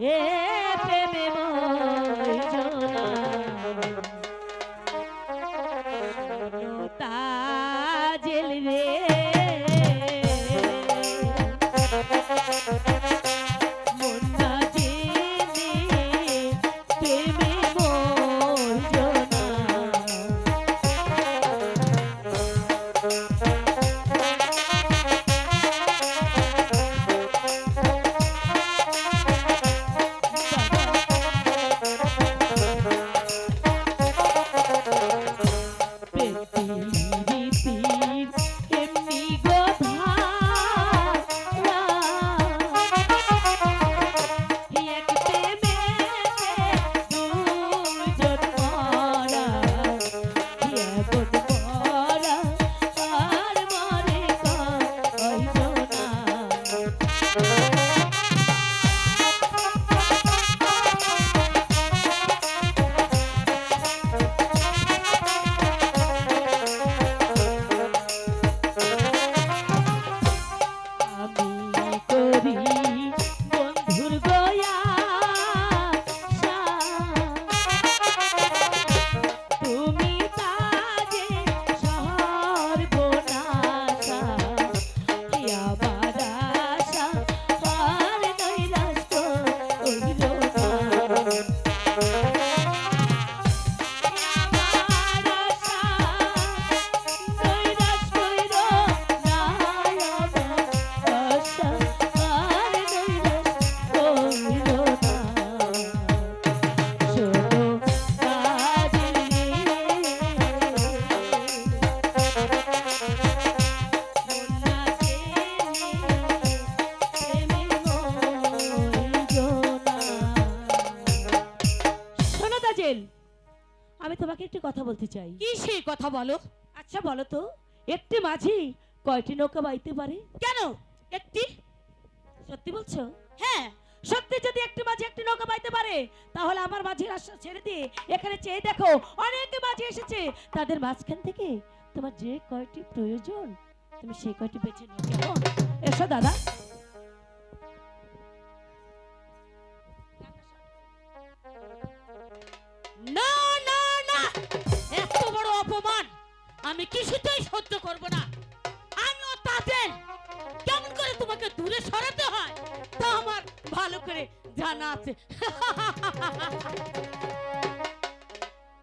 এ প্রেমে মরিজ আমি তোমাকে একটি কথা বলতে চাই। কি সেই কথা বলো? আচ্ছা বলো তো একটি মাঝি কয়টি নৌকা বাইতে পারে? কেন? একটি? সত্যি বলছো? হ্যাঁ। সত্যি যদি একটি মাঝি একটি নৌকা বাইতে পারে তাহলে আমার মাঝির আশা ছেড়ে দিয়ে এখানে চেয়ে দেখো অনেক মাঝি এসেছে। তাদের মাঝখান থেকে তোমার যে কয়টি প্রয়োজন তুমি সেই কয়টি বেছে নিও। কেমন? এসো দাদা। আমি কিছুতেই সহ্য করব না। আমিও তাদের কেমন করে তোমাকে দূরে সরাতে হয়, তা আমার ভালো করে জানা আছে।